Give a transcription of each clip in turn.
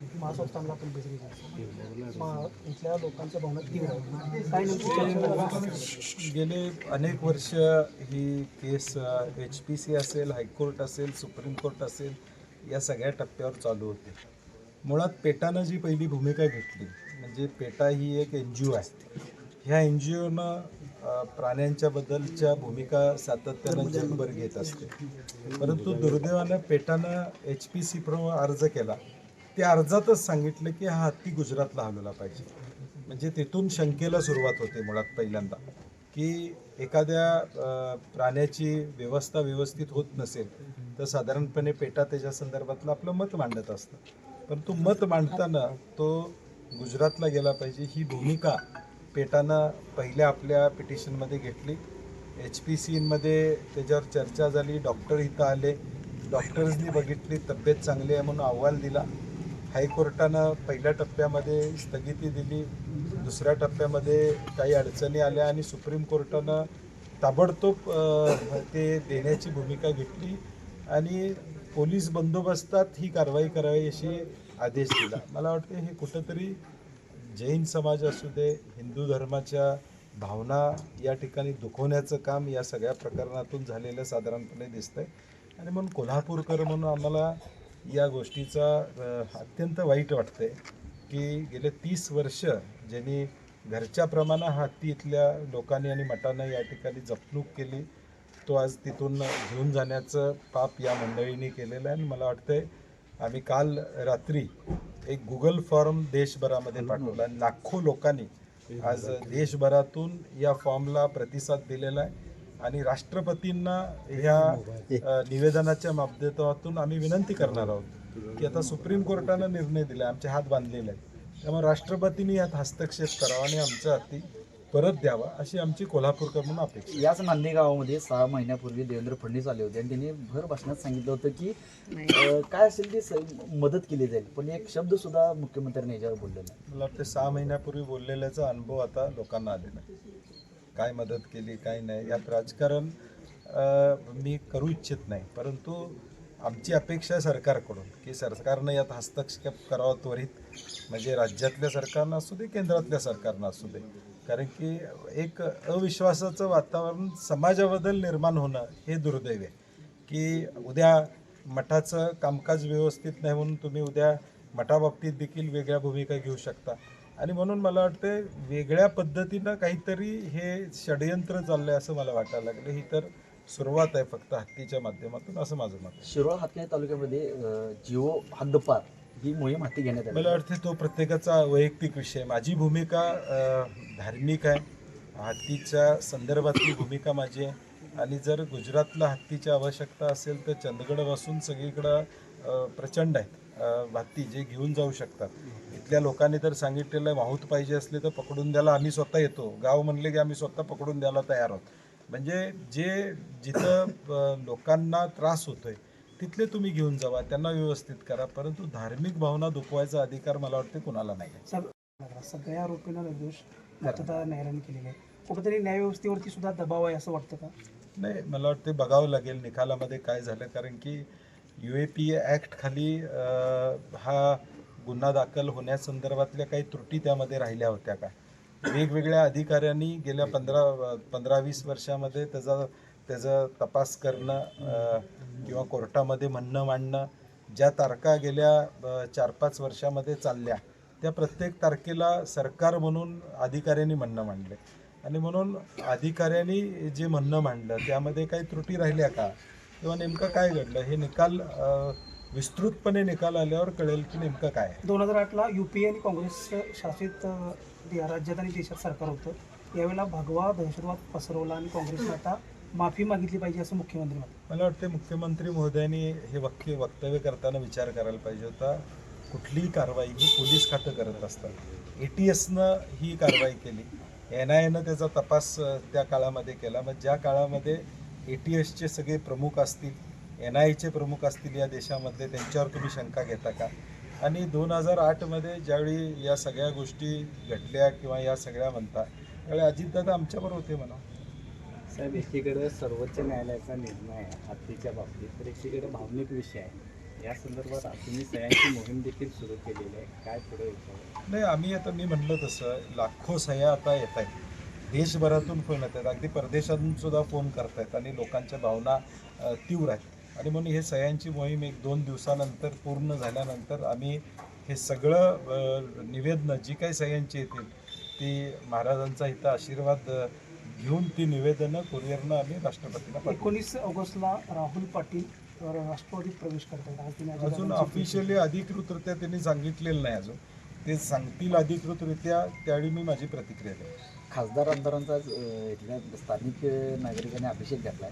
महासंस्थानला आपण बेसिकली इथल्या लोकांच्या भावना तीव्र काय गेले अनेक वर्ष ही केस एच पी सी असेल हायकोर्ट असेल सुप्रीम कोर्ट असेल या सगळ्या टप्प्यावर चालू होते. मुळात पेटानं जी पहिली भूमिका घेतली म्हणजे पेटा ही एक एन जी ओ आहे. ह्या एन जी ओनं प्राण्यांच्या बद्दलच्या भूमिका सातत्यानं जगभर घेत असते. परंतु दुर्दैवानं पेटानं एच पी सी प्र अर्ज केला. त्या अर्जातच सांगितलं की हा हत्ती गुजरातला हलवला पाहिजे. म्हणजे तिथून शंकेला सुरुवात होते मुळात पहिल्यांदा. की एखाद्या प्राण्याची व्यवस्था व्यवस्थित होत नसेल तर साधारणपणे पेटा त्याच्या संदर्भातलं आपलं मत मांडत असतं. परंतु मत मांडताना तो गुजरातला गेला पाहिजे ही भूमिका पेटानं पहिल्या आपल्या पिटिशनमध्ये घेतली. एच पी सीमध्ये त्याच्यावर चर्चा झाली डॉक्टर इथं आले. डॉक्टर्सनी बघितली तब्येत चांगली आहे म्हणून अहवाल दिला. हायकोर्टानं पहिल्या टप्प्यामध्ये स्थगिती दिली. दुसऱ्या टप्प्यामध्ये काही अडचणी आल्या आणि सुप्रीम कोर्टानं ताबडतोब ते देण्याची भूमिका घेतली आणि पोलीस बंदोबस्तात ही कारवाई करावी अशी आदेश दिला. मला वाटते हे कुठंतरी जैन समाज असू दे हिंदू धर्माच्या भावना या ठिकाणी दुखवण्याचं काम या सगळ्या प्रकरणातून झालेलं साधारणपणे दिसतंय. आणि म्हणून कोल्हापूरकर म्हणून आम्हाला या गोष्टीचा अत्यंत वाईट वाटते की गेले तीस वर्ष ज्यांनी घरच्या प्रमाणे हत्ती इथल्या लोकांनी आणि मठानं या ठिकाणी जपणूक केली तो आज तिथून घेऊन जाण्याचं पाप या मंडळींनी केलेलं आहे. आणि मला वाटतंय आम्ही काल रात्री एक गुगल फॉर्म देशभरामध्ये पाठवला. आणि लाखो लोकांनी आज देशभरातून या फॉर्मला प्रतिसाद दिलेला आहे. आणि राष्ट्रपतींना ह्या निवेदनाच्या माध्यमातून आम्ही विनंती करणार आहोत की आता सुप्रीम कोर्टानं निर्णय दिला आमचे हात बांधलेले आहेत. त्यामुळे राष्ट्रपतींनी यात हस्तक्षेप करावा आणि आमचा हत्ती परत द्यावा अशी आमची कोल्हापूरकर म्हणून अपेक्षा आहे. याच नांदे गावामध्ये सहा महिन्यापूर्वी देवेंद्र फडणवीस आले होते आणि त्यांनी भर भाषणात सांगितलं होतं की काय असेल ती स- मदत केली जाईल पण एक शब्द सुद्धा मुख्यमंत्र्यांनी याच्यावर बोलले नाही. मला वाटतं सहा महिन्यापूर्वी बोललेल्याचा अनुभव आता लोकांना आलेला आहे. काय मदत केली काय नाही यात राजकारण मी करू इच्छित नाही. परंतु आमची अपेक्षा आहे सरकारकडून की सरकारनं यात हस्तक्षेप करावा त्वरित. म्हणजे राज्यातल्या सरकारनं असू दे केंद्रातल्या सरकारनं असू दे. कारण की एक अविश्वासाचं वातावरण समाजाबद्दल निर्माण होणं हे दुर्दैव आहे. की उद्या मठाचं कामकाज व्यवस्थित नाही म्हणून तुम्ही उद्या मठाबाबतीत देखील वेगळ्या भूमिका घेऊ शकता. आणि म्हणून मला वाटतं वेगळ्या पद्धतीनं काहीतरी हे षडयंत्र चाललंय असं मला वाटायला लागलं. ही तर सुरुवात आहे फक्त हत्तीच्या माध्यमातून असं माझं मत आहे. शिरोळ हातकणी तालुक्यामध्ये जिओ हद्दपार ही मोहीम हाती घेण्यात मला वाटते तो प्रत्येकाचा वैयक्तिक विषय आहे. माझी भूमिका धार्मिक आहे. हत्तीच्या संदर्भातली भूमिका माझी आहे. आणि जर गुजरातला हत्तीची आवश्यकता असेल तर चंदगडपासून सगळीकडं प्रचंड आहेत. हत्ती जे घेऊन जाऊ शकतात. इथल्या लोकांनी तर सांगितलेलं आहे माहूत पाहिजे असले तर पकडून द्यायला आम्ही स्वतः येतो. गाव म्हणले की आम्ही स्वतः पकडून द्यायला तयार आहोत. म्हणजे जे जिथं लोकांना त्रास होतोय तिथले तुम्ही घेऊन जावा त्यांना व्यवस्थित करा. परंतु धार्मिक भावना दुखवायचा अधिकार मला वाटते कुणाला नाही आहे. सग- सगळ्या आरोपींना निर्दोष न्यायालयाने केलेली आहे कुठेतरी न्यायव्यवस्थेवरती सुद्धा दबाव आहे असं वाटतं का? नाही मला वाटते बघावं लागेल निकालामध्ये काय झालं. कारण की यू ए पी ॲक्ट खाली हा गुन्हा दाखल होण्यासंदर्भातल्या काही त्रुटी त्यामध्ये राहिल्या होत्या का? वेगवेगळ्या अधिकाऱ्यांनी गेल्या पंधरा पंधरा वीस वर्षामध्ये त्याचा त्याचा तपास करणं किंवा कोर्टामध्ये म्हणणं मांडणं ज्या तारखा गेल्या चार पाच वर्षामध्ये चालल्या त्या प्रत्येक तारखेला सरकार म्हणून अधिकाऱ्यांनी म्हणणं मांडले. आणि म्हणून अधिकाऱ्यांनी जे म्हणणं मांडलं त्यामध्ये काही त्रुटी राहिल्या का? किंवा नेमकं काय घडलं? हे निकाल विस्तृतपणे निकाल आल्यावर कळेल की नेमकं काय आहे. दोन हजार आठला युपीए आणि काँग्रेस शासित अं, या राज्यात आणि देशात सरकार होतं. यावेळेला भगवा दहशतवाद पसरवला आणि काँग्रेसने आता माफी मागितली पाहिजे असं मुख्यमंत्री मला वाटते मुख्यमंत्री महोदयांनी हे वक्य वक्तव्य करताना विचार करायला पाहिजे होता. कुठलीही कारवाई ही पोलीस खातं करत असतात. ए टी एसनं ही कारवाई केली. एन आय एनं त्याचा तपास अ, त्या काळामध्ये केला. मग ज्या काळामध्ये ए टी एसचे सगळे प्रमुख असतील एन आय एचे प्रमुख असतील या देशामधले त्यांच्यावर तुम्ही शंका घेता का? आणि दोन हजार आठमध्ये ज्यावेळी या सगळ्या गोष्टी घडल्या किंवा या सगळ्या म्हणता त्यावेळी अजितदादा आमच्यावर होते म्हणा. साहेब एकीकडे सर्वोच्च न्यायालयाचा निर्णय आहे हत्तीच्या बाबतीत तर एकीकडे भावनिक विषय आहे. या संदर्भात तुम्ही सह्यांची मोहीम देखील सुरू केलेली आहे. काय पुढे नाही आम्ही आता मी म्हटलं तसं लाखो सह्या आता येत आहेत. देशभरातून फोन येत आहेत. अगदी परदेशातून सुद्धा फोन करतायत आणि लोकांच्या भावना तीव्र आहेत. आणि म्हणून हे सह्यांची मोहीम एक दोन दिवसानंतर पूर्ण झाल्यानंतर आम्ही हे सगळं निवेदनं जी काही सह्यांची येतील ती महाराजांचा इथं आशीर्वाद घेऊन ती निवेदनं कुरिअरनं आम्ही राष्ट्रपतींना पाठवू. एकोणीस ऑगस्टला राहुल पाटील राष्ट्रवादीत प्रवेश करतात. अजून ऑफिशियली अधिकृतरित्या त्यांनी सांगितलेलं नाही अजून. ते सांगतील अधिकृतरित्या त्यावेळी मी माझी प्रतिक्रिया देईन. खासदार आमदारांचा इथल्या स्थानिक नागरिकांनी अभिषेक घातलाय.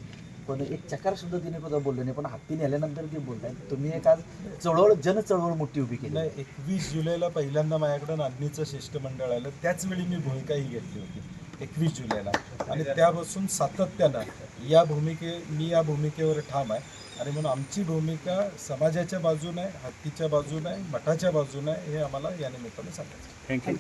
पण एक चकार सुद्धा तिने सुद्धा बोलले नाही. पण हत्ती नेल्यानंतर ते बोलताय तुम्ही एक आज चळवळ जन चळवळ मोठी उभी केली. नाही एकवीस जुलैला पहिल्यांदा माझ्याकडे नांदणीचं शिष्टमंडळ आलं. त्याच वेळी मी भूमिका ही घेतली होती एकवीस जुलैला. आणि त्यापासून सातत्यानं या भूमिके मी या भूमिकेवर ठाम आहे. आणि म्हणून आमची भूमिका समाजाच्या बाजूने आहे हत्तीच्या बाजूने आहे मठाच्या बाजूने आहे हे आम्हाला या निमित्ताने सांगायचं थँक्यू